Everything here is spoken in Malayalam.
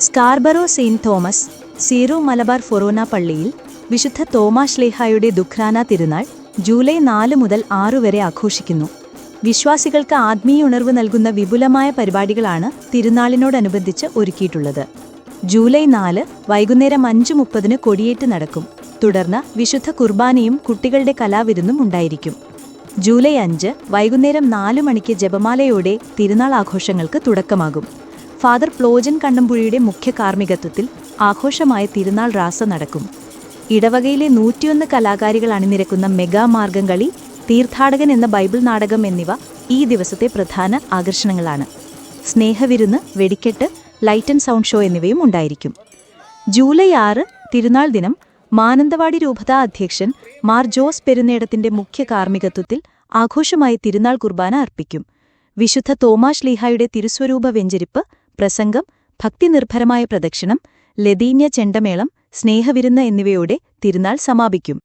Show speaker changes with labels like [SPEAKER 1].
[SPEAKER 1] Scarborough saint Thomas Syro Malabar forane പള്ളിയിൽ വിശുദ്ധ തോമാശ്ലേഹായുടെ ദുഃഖ്രാന തിരുനാൾ ജൂലൈ നാല് മുതൽ ആറു വരെ ആഘോഷിക്കുന്നു. വിശ്വാസികൾക്ക് ആത്മീയ ഉണർവ് നൽകുന്ന വിപുലമായ പരിപാടികളാണ് തിരുനാളിനോടനുബന്ധിച്ച് ഒരുക്കിയിട്ടുള്ളത്. ജൂലൈ നാല് വൈകുന്നേരം അഞ്ച് മുപ്പതിന് കൊടിയേറ്റ് നടക്കും. തുടർന്ന് വിശുദ്ധ കുർബാനയും കുട്ടികളുടെ കലാവിരുന്നും ഉണ്ടായിരിക്കും. ജൂലൈ അഞ്ച് വൈകുന്നേരം നാലു മണിക്ക് ജപമാലയോടെ തിരുനാൾ ആഘോഷങ്ങൾക്ക് തുടക്കമാകും. ഫാദർ പ്ലോജൻ കണ്ണമ്പുഴിയുടെ മുഖ്യ കാർമ്മികത്വത്തിൽ ആഘോഷമായ തിരുനാൾ റാസ നടക്കും. ഇടവകയിലെ നൂറ്റിയൊന്ന് കലാകാരികൾ അണിനിരക്കുന്ന മെഗാ മാർഗം കളി തീർത്ഥാടകൻ എന്ന ബൈബിൾ നാടകം എന്നിവ ഈ ദിവസത്തെ പ്രധാന ആകർഷണങ്ങളാണ്. സ്നേഹവിരുന്ന് വെടിക്കെട്ട് ലൈറ്റ് ആൻഡ് സൗണ്ട് ഷോ എന്നിവയും ഉണ്ടായിരിക്കും. ജൂലൈ ആറ് തിരുനാൾ ദിനം മാനന്തവാടി രൂപതാ അധ്യക്ഷൻ മാർ ജോസ് പെരുന്നേടത്തിന്റെ മുഖ്യ കാർമ്മികത്വത്തിൽ ആഘോഷമായി തിരുനാൾ കുർബാന അർപ്പിക്കും. വിശുദ്ധ തോമാഷ് ലീഹായുടെ തിരുസ്വരൂപ വെഞ്ചരിപ്പ് പ്രസംഗം ഭക്തിനിർഭരമായ പ്രദക്ഷിണം ലതീന്യ ചെണ്ടമേളം സ്നേഹവിരുന്ന് എന്നിവയോടെ തിരുനാൾ സമാപിക്കും.